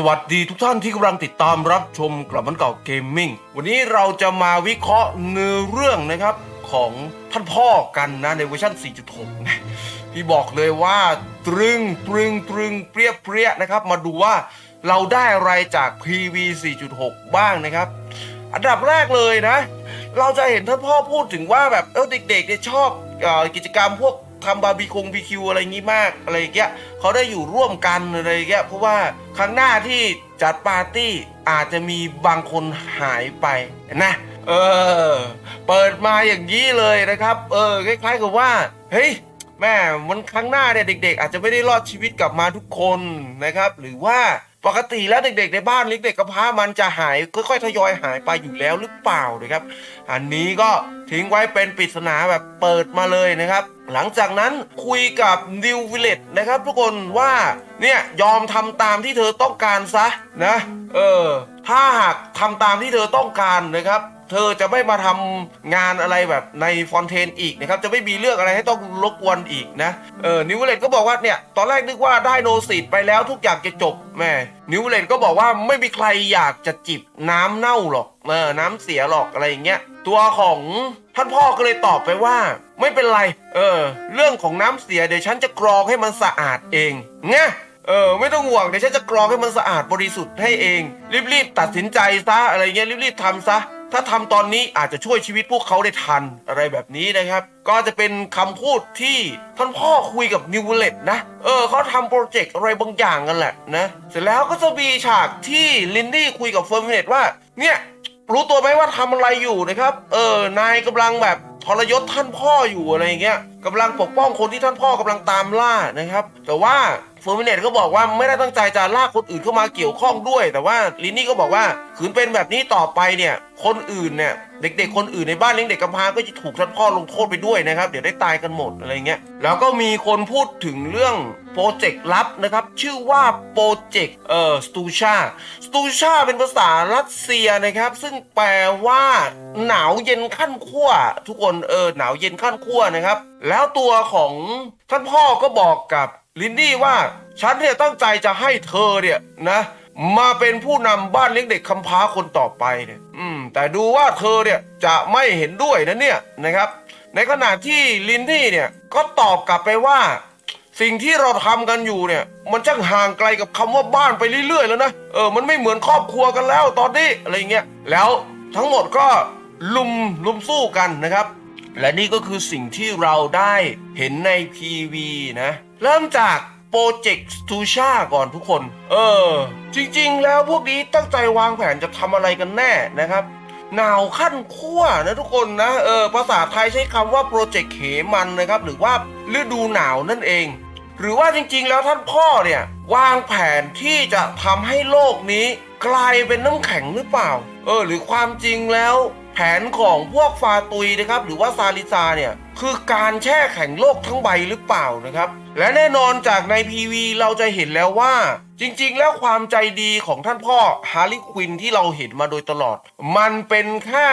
สวัสดีทุกท่านที่กำลังติดตามรับชมกลับมันเก่าเกมมิ่งวันนี้เราจะมาวิเคราะห์เนื้อเรื่องนะครับของท่านพ่อกันนะในเวอร์ชัน4.6นะพี่บอกเลยว่าตรึงตรึงตรึงเปรี้ยเปรี้ยนะครับ มาดูว่าเราได้อะไรจาก PV 4.6 บ้างนะครับ อันดับแรกเลยนะ เราจะเห็นท่านพ่อพูดถึงว่าแบบเออเด็กๆเนี่ยชอบออกิจกรรมพวก ทำบาร์บีคงบีคิวอะไรงี้มากอะไรอย่างเงี้ยเขาได้อยู่ร่วมกันอะไรอย่างเงี้ยเพราะว่าครั้งหน้าที่จัดปาร์ตี้อาจจะมีบางคนหายไปนะเออเปิดมาอย่างนี้เลยนะครับ เออคล้ายๆกับว่าเฮ้ยแม่มันครั้งหน้าเนี่ยเด็ก ๆ อาจจะไม่ได้รอดชีวิตกลับมาทุกคนนะครับ หรือว่า ปกติแล้วเด็กๆ ในบ้านเล็กๆกระพร้ามันจะหายค่อยๆทยอยหายไปอยู่แล้วหรือเปล่านะครับ อันนี้ก็ทิ้งไว้เป็นปริศนาแบบเปิดมาเลยนะครับ หลังจากนั้นคุยกับนิววิลเลตนะครับทุกคนว่าเนี่ยยอมทำตามที่เธอต้องการซะนะ เออ ถ้าหากทำตามที่เธอต้องการนะครับ เธอจะไม่มาทำงานอะไรแบบในฟอนเทนอีกนะครับจะไม่มีเรื่องอะไรให้ต้องรบกวนอีกนะเออนิวเลตก็บอกว่าเนี่ยตอนแรกนึกว่าได้โนซีดไปแล้วทุกอย่างจะจบแม่นิวเลตก็บอกว่าไม่มีใครอยากจะจิบน้ำเน่าหรอกเออน้ำเสียหรอกอะไรอย่างเงี้ยตัวของท่านพ่อก็เลยตอบไปว่า ไม่เป็นไร เออ เรื่องของน้ำเสียเดี๋ยวฉันจะกรองให้มันสะอาดเองไงเออไม่ต้องห่วงเดี๋ยวฉันจะกรองให้มันสะอาดบริสุทธิ์ให้เอง รีบๆตัดสินใจซะอะไรเงี้ยรีบๆทำซะ ถ้าทำตอนนี้อาจจะช่วยชีวิตพวกเขาได้ทันอะไรแบบนี้นะครับ ก็จะเป็นคำพูดที่ท่านพ่อคุยกับนิวเลตนะ เออเขาทำโปรเจกต์อะไรบางอย่างกันแหละนะ เสร็จแล้วก็จะมีฉากที่ลินดี้คุยกับเฟิร์มเนตว่า เนี่ยรู้ตัวไหมว่าทำอะไรอยู่นะครับ เออนายกำลังแบบทรยศท่านพ่ออยู่อะไรอย่างเงี้ยกำลังปกป้องคนที่ท่านพ่อกำลังตามล่านะครับ แต่ว่า เฟอร์มิเนตก็บอกว่าไม่ได้ตั้งใจจะลากคนอื่นเข้ามาเกี่ยวข้องด้วย แต่ว่าลินนี่ก็บอกว่าขืนเป็นแบบนี้ต่อไปเนี่ย คนอื่นเนี่ยเด็กๆ คนอื่นในบ้านเลี้ยงเด็กกำพร้าก็จะถูกท่านพ่อลงโทษไปด้วยนะครับ เดี๋ยวได้ตายกันหมดอะไรเงี้ยแล้วก็มีคนพูดถึงเรื่องโปรเจกต์ลับนะครับ ชื่อว่าโปรเจกต์เอ่อสตูชาสตูชาเป็นภาษารัสเซียนะครับ ซึ่งแปลว่าหนาวเย็นขั้นขั้วทุกคนเออหนาวเย็นขั้นขั้วนะครับ แล้วตัวของท่านพ่อก็บอกกับ ลินดี้ว่าฉันเนี่ยตั้งใจจะให้เธอเนี่ยนะ มาเป็นผู้นำบ้านเลี้ยงเด็กคำพร้าคนต่อไปเนี่ยอืมแต่ดูว่าเธอเนี่ยจะไม่เห็นด้วยนะเนี่ยนะครับ ในขณะที่ลินดี้เนี่ยก็ตอบกลับไปว่า สิ่งที่เราทำกันอยู่เนี่ย มันช่างห่างไกลกับคำว่าบ้านไปเรื่อย ๆ แล้วนะเออมันไม่เหมือนครอบครัวกันแล้วตอนนี้อะไรเงี้ยแล้วทั้งหมดก็ลุมลุมสู้กันนะครับ และนี่ก็คือสิ่งที่เราได้เห็นใน PV นะ เริ่มจากโปรเจกต์สตูชาก่อนทุกคน เออ จริงๆ แล้วพวกนี้ตั้งใจวางแผนจะทำอะไรกันแน่นะครับหนาวขั้นขั้วนะทุกคนนะ เออ ภาษาไทยใช้คำว่าโปรเจกต์เขมันนะครับ หรือว่าฤดูหนาวนั่นเอง หรือว่าจริงๆ แล้วท่านพ่อเนี่ย วางแผนที่จะทำให้โลกนี้ กลายเป็นน้ำแข็งหรือเปล่า เออ หรือความจริงแล้ว ผนของพวกฟาตุยนะครับหรือว่าซาลิซาเนี่ยคือการแช่แข็งโลกทั้งใบหรือเปล่านะครับ และแน่นอนจากในพีวีเราจะเห็นแล้วว่า จริงๆ แล้วความใจดีของท่านพ่อฮาร์ลีควินที่เราเห็นมาโดยตลอด มันเป็นแค่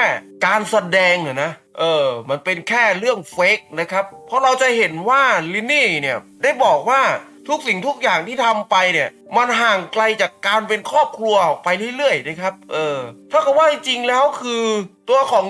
การแสดงเหรอนะเออ มันเป็นแค่เรื่องเฟกนะครับ เพราะเราจะเห็นว่าลินนี่เนี่ยได้บอกว่า ทุกสิ่งทุกอย่างที่ทำไปเนี่ย มันห่างไกลจากการเป็นครอบครัวออกไปเรื่อยๆนะครับ เออเท่ากับว่าจริงๆแล้วคือ ตัวของ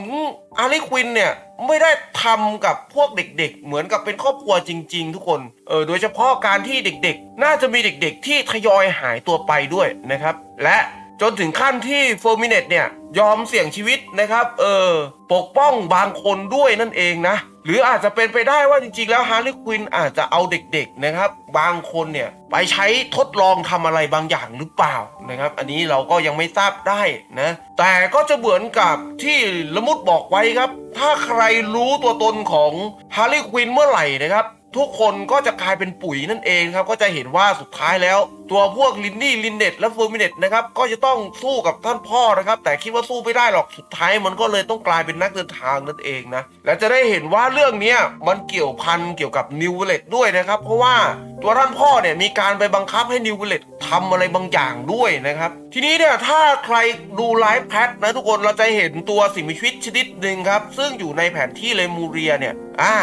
อาริควินเนี่ยไม่ได้ทำกับพวกเด็ก ๆ เหมือนกับเป็นครอบครัวจริง ๆ ทุกคน เออโดยเฉพาะการที่เด็กๆ น่าจะมีเด็กๆ ที่ทยอยหายตัวไปด้วยนะครับ และจนถึงขั้นที่โฟมิเนตเนี่ยยอมเสี่ยงชีวิตนะครับ เออปกป้องบางคนด้วยนั่นเองนะ หรืออาจจะเป็นไปได้ว่าจริงๆ แล้วฮาร์ลีควินอาจจะเอาเด็กๆนะครับ บางคนเนี่ยไปใช้ทดลองทำอะไรบางอย่างหรือเปล่านะครับ อันนี้เราก็ยังไม่ทราบได้นะ แต่ก็จะเหมือนกับที่ละมุดบอกไว้ครับ ถ้าใครรู้ตัวตนของฮาร์ลีควินเมื่อไหร่นะครับ ทุกคนก็จะกลายเป็นปุ๋ยนั่นเองครับก็จะเห็นว่าสุดท้ายแล้ว ตัวพวกลินนี่ลินเน็ตและเฟอร์มิเน็ตนะครับก็จะต้องสู้กับท่านพ่อนะครับ แต่คิดว่าสู้ไม่ได้หรอกสุดท้ายมันก็เลยต้องกลายเป็นนักเดินทางนั่นเองนะและจะได้เห็นว่าเรื่องนี้มันเกี่ยวพันเกี่ยวกับนิวเลตด้วยนะครับ เพราะว่าตัวท่านพ่อเนี่ยมีการไปบังคับให้นิวเลตทำอะไรบางอย่างด้วยนะครับ ทีนี้เนี่ยถ้าใครดูไลฟ์แพทนะทุกคนเราจะเห็นตัวสิ่งมีชีวิตชนิดหนึ่งครับซึ่งอยู่ในแผนที่เลมูเรียเนี่ยอ่า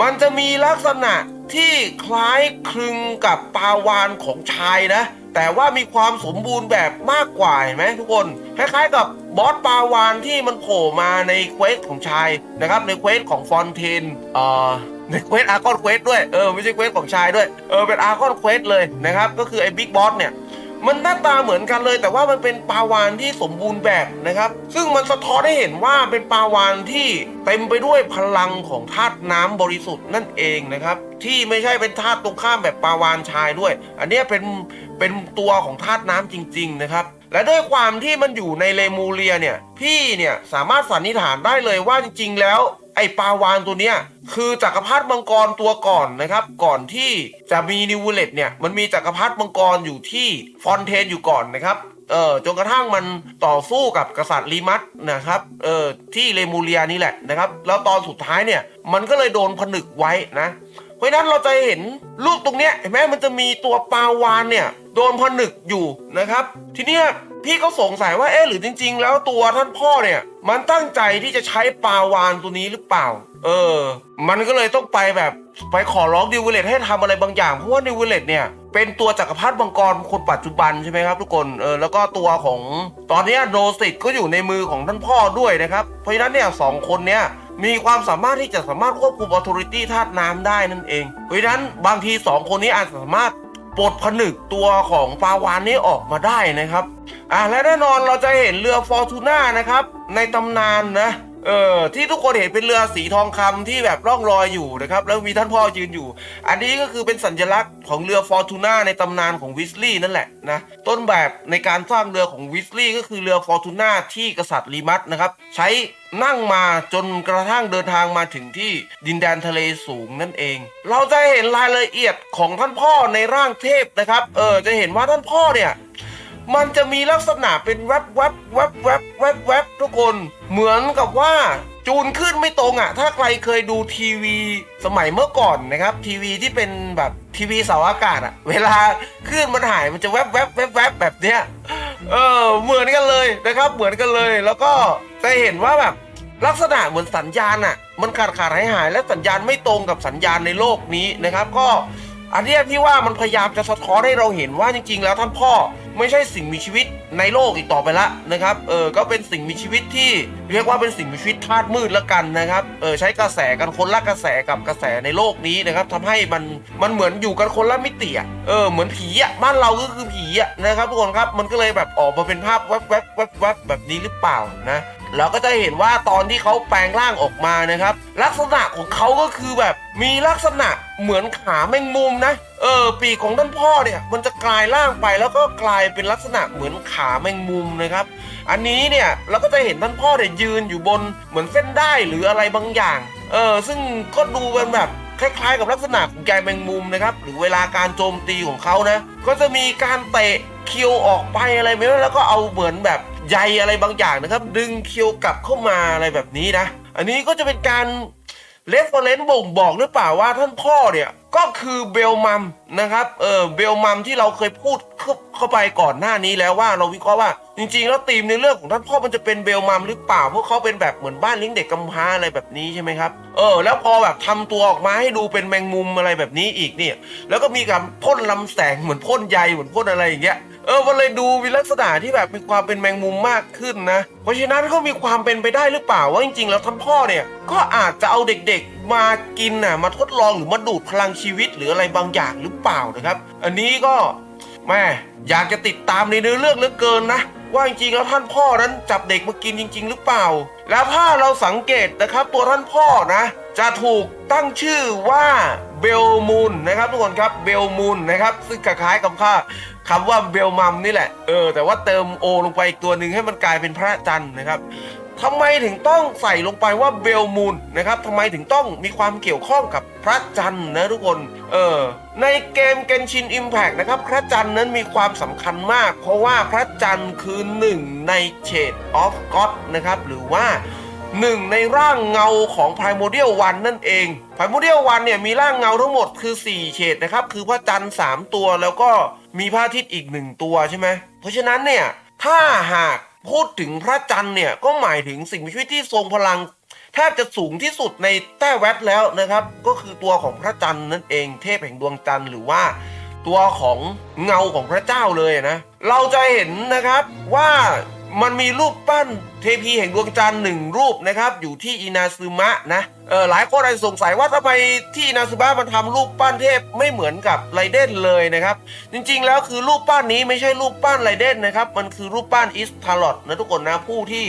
มันจะมีลักษณะ ที่คล้ายคลึงกับปาวานของชายนะ แต่ว่ามีความสมบูรณ์แบบมากกว่าเห็นไหมทุกคนคล้ายๆกับบอสปาวานที่มันโผล่มาในเควสของชายนะครับในเควสของฟอนเทนเอ่อในเควสอาร์คอนเควสด้วยเออไม่ใช่เควสของชายด้วยเออเป็นอาร์คอนเควสเลยนะครับก็คือไอ้บิ๊กบอสเนี่ย มันหน้าตาเหมือนกันเลย แต่ว่ามันเป็นปลาวานที่สมบูรณ์แบบนะครับ ซึ่งมันสะท้อนให้เห็นว่าเป็นปลาวานที่เต็มไปด้วยพลังของธาตุน้ำบริสุทธิ์นั่นเองนะครับ ที่ไม่ใช่เป็นธาตุตรงข้ามแบบปลาวานชายด้วย อันนี้เป็นเป็นตัวของธาตุน้ำจริง ๆ นะครับและด้วยความที่มันอยู่ในเลมูเรียเนี่ย พี่เนี่ยสามารถสันนิษฐานได้เลยว่าจริงๆแล้วไอ้ปลาวานตัวเนี้ยคือจักรพรรดิมังกรตัวก่อนนะครับ ก่อนที่จะมีนิวเลตเนี่ยมันมีจักรพรรดิมังกรอยู่ที่ฟอนเทนอยู่ก่อนนะครับเออจนกระทั่งมันต่อสู้กับกษัตริย์ลีมัสนะครับเออที่เลมูเรียนี่แหละนะครับ แล้วตอนสุดท้ายเนี่ยมันก็เลยโดนผนึกไว้นะ เพราะฉะนั้นเราจะเห็นรูปตรงเนี้ยเห็นไหมมันจะมีตัวปลาวานเนี่ย โดนผนึกอยู่นะครับ ทีเนี้ยพี่ก็สงสัยว่าเอ๊ะหรือจริง ๆ แล้วตัวท่านพ่อเนี่ย มันตั้งใจที่จะใช้ปลาวานตัวนี้หรือเปล่า เออ มันก็เลยต้องไปแบบไปขอร้องดิวเวเลตให้ทำอะไรบางอย่างเพราะว่าดิวเวเลตเนี่ยเป็นตัวจักรพรรดิมังกรคนปัจจุบันใช่ไหมครับทุกคน เออแล้วก็ตัวของตอนนี้โนสิตก็อยู่ในมือของท่านพ่อด้วยนะครับ เพราะฉะนั้นเนี่ยสองคนเนี้ยมีความสามารถที่จะสามารถควบคุมออโตริตี้ธาตุน้ำได้นั่นเอง เพราะฉะนั้นบางที 2 คนนี้อาจสามารถ ปลดผนึกตัวของปลาวานนี้ออกมาได้นะครับ อ่าและแน่นอนเราจะเห็นเรือฟอร์ตูน่านะครับ ในตำนานนะ เออที่ทุกคนเห็นเป็นเรือสีทองคำที่แบบร่องรอยอยู่นะครับ แล้วมีท่านพ่อยืนอยู่ อันนี้ก็คือเป็นสัญลักษณ์ของเรือฟอร์ตูน่าในตำนานของวิสลีย์นั่นแหละนะต้นแบบในการสร้างเรือของวิสลีย์ก็คือเรือฟอร์ตูน่าที่กษัตริย์ลีมัสนะครับใช้นั่งมาจนกระทั่งเดินทางมาถึงที่ดินแดนทะเลสูงนั่นเอง เราจะเห็นรายละเอียดของท่านพ่อในร่างเทพนะครับ เออจะเห็นว่าท่านพ่อเนี่ย มันจะมีลักษณะเป็นแวบแวบแวบแวบแวบแวบทุกคน เหมือนกับว่าจูนขึ้นไม่ตรงอะ ถ้าใครเคยดูทีวีสมัยเมื่อก่อนนะครับ ทีวีที่เป็นแบบทีวีเสาอากาศอะ เวลาคลื่นมันหายมันจะแวบแวบแวบแวบแบบเนี้ยเออเหมือนกันเลยนะครับ เหมือนกันเลย แล้วก็จะเห็นว่าแบบลักษณะเหมือนสัญญาณอะ มันขาดขาดหายหายและสัญญาณไม่ตรงกับสัญญาณในโลกนี้นะครับ ก็อันนี้ยพี่ว่ามันพยายามจะสะท้อนให้เราเห็นว่าจริง ๆ แล้วท่านพ่อ ไม่ใช่สิ่งมีชีวิตในโลกอีกต่อไปละนะครับ เออ ก็เป็นสิ่งมีชีวิตที่เรียกว่าเป็นสิ่งมีชีวิตธาตุมืดละกันนะครับ เออ ใช้กระแสกันคนละกระแสกับกระแสในโลกนี้นะครับทำให้มัน มันเหมือนอยู่กันคนละมิติอะ เออ เหมือนผีอะ บ้านเราก็คือผีอะนะครับทุกคนครับ มันก็เลยแบบออกมาเป็นภาพแวบแวบแวบแวบแบบนี้หรือเปล่านะ เราก็จะเห็นว่าตอนที่เขาแปลงร่างออกมานะครับ ลักษณะของเขาก็คือแบบมีลักษณะเหมือนขาแมงมุมนะ เออ ปีกของท่านพ่อเนี่ยมันจะกลายร่างไปแล้วก็กลายเป็นลักษณะเหมือนขาแมงมุมนะครับ อันนี้เนี่ยเราก็จะเห็นท่านพ่อเนี่ยยืนอยู่บนเหมือนเส้นได้หรืออะไรบางอย่าง เออ ซึ่งก็ดูเป็นแบบคล้ายๆ กับลักษณะของใยแมงมุมนะครับ หรือเวลาการโจมตีของเขานะ ก็จะมีการเตะ เคียวออกไปอะไรไม่รู้แล้วก็เอาเหมือนแบบใยอะไรบางอย่างนะครับ ดึงเคียวกลับเข้ามาอะไรแบบนี้นะ อันนี้ก็จะเป็นการเรฟเฟอร์เรนซ์บ่งบอกหรือเปล่าว่าท่านพ่อเนี่ยก็คือเบลมัมนะครับเออเบลมัมที่เราเคยพูดเข้าไปก่อนหน้านี้แล้วว่าเราวิเคราะห์ว่าจริงๆ แล้วธีมในเรื่องของท่านพ่อมันจะเป็นเบลมัมหรือเปล่าเพราะเขาเป็นแบบเหมือนบ้านเลี้ยงเด็กกำพร้าอะไรแบบนี้ใช่ไหมครับเออแล้วพอแบบทำตัวออกมาให้ดูเป็นแมงมุมอะไรแบบนี้อีกเนี่ยแล้วก็มีการพ่นลำแสงเหมือนพ่นใยเหมือนพ่นอะไรอย่างเงี้ย เออมันเลยดูมีลักษณะที่แบบมีความเป็นแมงมุมมากขึ้นนะ เพราะฉะนั้นก็มีความเป็นไปได้หรือเปล่าว่าจริง ๆ แล้วท่านพ่อเนี่ยก็อาจจะเอาเด็กๆมากินน่ะมาทดลองหรือมาดูดพลังชีวิตหรืออะไรบางอย่างหรือเปล่านะครับ อันนี้ก็แม่อยากจะติดตามในเนื้อเรื่องเหลือเกินนะว่าจริงๆแล้วท่านพ่อนั้นจับเด็กมากินจริง ๆ หรือเปล่า แล้วถ้าเราสังเกตนะครับตัวท่านพ่อนะ จะถูกตั้งชื่อว่าเบลมูนนะครับทุกคนครับเบลมูนนะครับซึ่งคล้ายๆกับค่า คำว่าเบลมัมนี่แหละ เออ แต่ว่าเติมโอลงไปอีกตัวหนึ่งให้มันกลายเป็นพระจันทร์นะครับทำไมถึงต้องใส่ลงไปว่าเบลมูนนะครับทำไมถึงต้องมีความเกี่ยวข้องกับพระจันทร์นะทุกคน เออ ในเกม Genshin Impact นะครับ พระจันทร์นั้นมีความสำคัญมาก เพราะว่าพระจันทร์คือหนึ่งใน Shade of God นะครับ หรือว่า หนึ่งในร่างเงาของ Primordial 1นั่นเอง Primordial 1เนี่ยมีร่างเงาทั้งหมดคือ 4 เฉดนะครับ คือพระจันทร์3ตัวแล้วก็มีพระอาทิตย์อีก 1 ตัวใช่ไหม เพราะฉะนั้นเนี่ย ถ้าหากพูดถึงพระจันทร์เนี่ยก็หมายถึงสิ่งมีชีวิตที่ทรงพลังแทบจะสูงที่สุดในแต้แวดแล้วนะครับ ก็คือตัวของพระจันทร์นั่นเองเทพแห่งดวงจันทร์หรือว่าตัวของเงาของพระเจ้าเลยนะ เราจะเห็นนะครับว่ามันมีรูปปั้น เทพีแห่งดวงจันทร์หนึ่งรูปนะครับ อยู่ที่อินาซึมะนะเออหลายคนอาจจะสงสัยว่าทำไมที่อินาซึมะมันทำรูปปั้นเทพไม่เหมือนกับไรเดนเลยนะครับ จริงๆแล้วคือรูปปั้นนี้ไม่ใช่รูปปั้นไรเดนนะครับ มันคือรูปปั้นอิสทาลอดนะทุกคนนะผู้ที่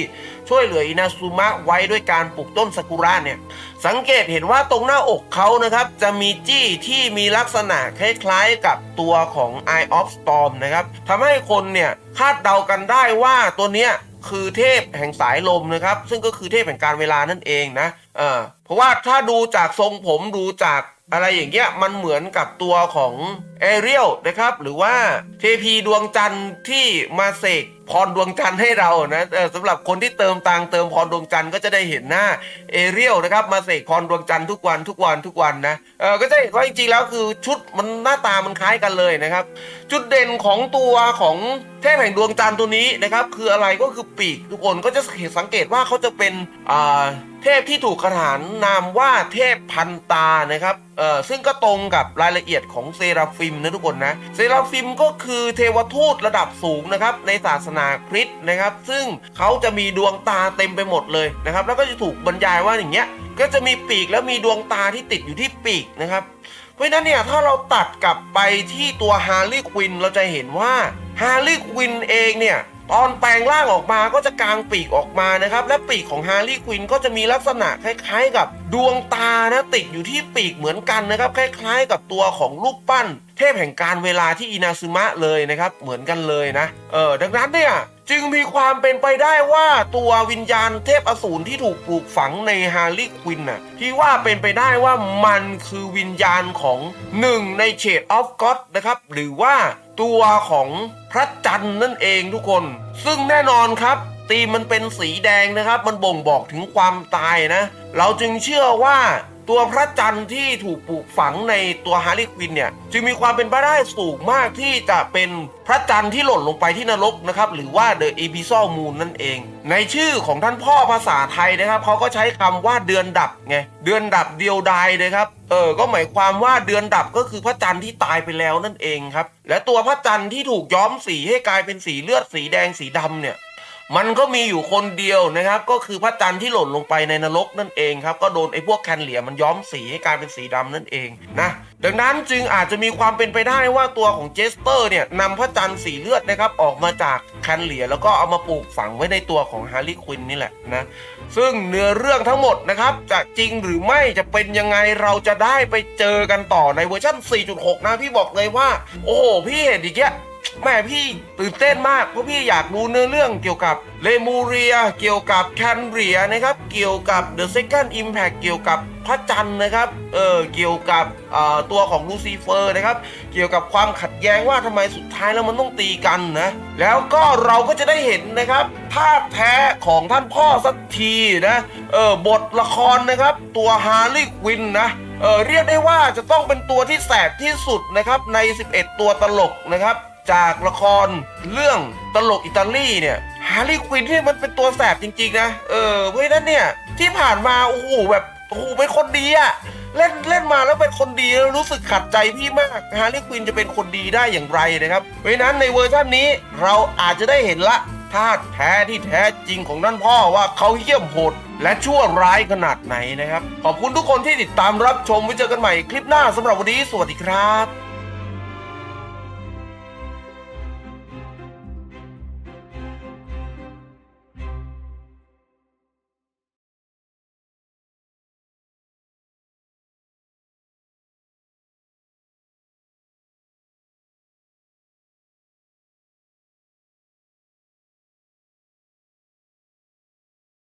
ช่วยเหลืออินาซึมะไว้ด้วยการปลูกต้นซากุระเนี่ยสังเกตเห็นว่าตรงหน้าอกเขานะครับ จะมีจี้ที่มีลักษณะคล้ายๆกับตัวของ Eye of Storm นะครับทำให้คนเนี่ยคาดเดากันได้ว่าตัวเนี้ย คือเทพแห่งสายลมนะครับ ซึ่งก็คือเทพแห่งการเวลานั่นเองนะเออเพราะว่าถ้าดูจากทรงผมดูจาก อะไรอย่างเงี้ยมันเหมือนกับตัวของเอเรียลนะครับ หรือว่าเทพีดวงจันทร์ที่มาเสกพรดวงจันทร์ให้เรานะสำหรับคนที่เติมตังเติมพรดวงจันทร์ก็จะได้เห็นหน้าเอเรียลนะครับ มาเสกพรดวงจันทร์ทุกวันทุกวันทุกวันนะเออก็จะเห็นว่าจริงๆแล้วคือชุดมันหน้าตามันคล้ายกันเลยนะครับ จุดเด่นของตัวของเทพแห่งดวงจันทร์ตัวนี้นะครับ คืออะไรก็คือปีกทุกคนก็จะสังเกตว่าเขาจะเป็นอ่า เทพที่ถูกขนานนามว่าเทพพันตานะครับ เออซึ่งก็ตรงกับรายละเอียดของเซราฟิมนะทุกคนนะ เซราฟิมก็คือเทวทูตระดับสูงนะครับในศาสนาคริสต์นะครับ ซึ่งเขาจะมีดวงตาเต็มไปหมดเลยนะครับ แล้วก็จะถูกบรรยายว่าอย่างเงี้ย ก็จะมีปีกแล้วมีดวงตาที่ติดอยู่ที่ปีกนะครับ เพราะฉะนั้นเนี่ยถ้าเราตัดกลับไปที่ตัวฮาร์ลีควินเราจะเห็นว่าฮาร์ลีควินเองเนี่ย ตอนแปลงร่างออกมาก็จะกางปีกออกมานะครับ และปีกของฮาร์รี่ควินก็จะมีลักษณะคล้ายๆ กับดวงตานะติดอยู่ที่ปีกเหมือนกันนะครับ คล้าย ๆ กับตัวของลูกปั้น เทพแห่งการเวลาที่อินาซึมะเลยนะครับ เหมือนกันเลยนะเออดังนั้นเนี่ย จึงมีความเป็นไปได้ว่าตัววิญญาณเทพอสูรที่ถูกปลูกฝังในฮาร์ลีควินน่ะที่ว่าเป็นไปได้ว่ามันคือวิญญาณของหนึ่งในเฉดออฟก็อดนะครับ หรือว่าตัวของพระจันทร์นั่นเองทุกคน ซึ่งแน่นอนครับตีมมันเป็นสีแดงนะครับ มันบ่งบอกถึงความตายนะ เราจึงเชื่อว่า ตัวพระจันทร์ที่ถูกปลูกฝังในตัวฮาร์ลีควินเนี่ยจึงมีความเป็นไปได้สูงมากที่จะเป็นพระจันทร์ที่หล่นลงไปที่นรกนะครับหรือว่า The Abyssal Moon นั่นเอง ในชื่อของท่านพ่อภาษาไทยนะครับเขาก็ใช้คำว่าเดือนดับไงเดือนดับเดียวดายนะครับเออก็หมายความว่าเดือนดับก็คือพระจันทร์ที่ตายไปแล้วนั่นเองครับและตัวพระจันทร์ที่ถูกย้อมสีให้กลายเป็นสีเลือดสีแดงสีดำเนี่ย มันก็มีอยู่คนเดียวนะครับ ก็คือพระจันทร์ที่หล่นลงไปในนรกนั่นเองครับ ก็โดนไอ้พวกแคนเหลียมันย้อมสีให้กลายเป็นสีดำนั่นเองนะ ดังนั้นจึงอาจจะมีความเป็นไปได้ว่าตัวของเจสเตอร์เนี่ยนำพระจันทร์สีเลือดนะครับออกมาจากแคนเหลียแล้วก็เอามาปลูกฝังไว้ในตัวของฮาร์ลีควินนี่แหละนะ ซึ่งเนื้อเรื่องทั้งหมดนะครับจะจริงหรือไม่จะเป็นยังไงเราจะได้ไปเจอกันต่อในเวอร์ชัน4.6 นะพี่บอกเลยว่า โอ้โหพี่เห็นอีกแย แม่พี่ตื่นเต้นมากเพราะพี่อยากรู้เนื้อเรื่องเกี่ยวกับเลมูเรีย เกี่ยวกับแคนเรียนะครับ เกี่ยวกับ The Second Impact เกี่ยวกับพระจันทร์นะครับ เออเกี่ยวกับตัวของลูซิเฟอร์นะครับ เกี่ยวกับความขัดแย้งว่าทำไมสุดท้ายแล้วมันต้องตีกันนะ แล้วก็เราก็จะได้เห็นนะครับ ภาพแท้ของท่านพ่อสักทีนะ เออบทละครนะครับ ตัวฮาร์ลีควินนะเออเรียกได้ว่าจะต้องเป็นตัวที่แสบที่สุดนะครับใน 11 ตัวตลกนะครับ จากละครเรื่องตลกอิตาลีเนี่ยฮาร์ลีควินที่มันเป็นตัวแสบจริง ๆ นะ เออเพราะนั้นเนี่ยที่ผ่านมาโอ้โหแบบโอ้โหเป็นคนดีอะเล่นเล่นมาแล้วเป็นคนดีแล้วรู้สึกขัดใจพี่มากฮาร์ลีควินจะเป็นคนดีได้อย่างไรนะครับเพราะฉะนั้นในเวอร์ชันนี้เราอาจจะได้เห็นละธาตุแท้ที่แท้จริงของนั่นพ่อว่าเขาเยี่ยมโหดและชั่วร้ายขนาดไหนนะครับ ขอบคุณทุกคนที่ติดตามรับชมไว้เจอกันใหม่คลิปหน้าสำหรับวันนี้สวัสดีครับ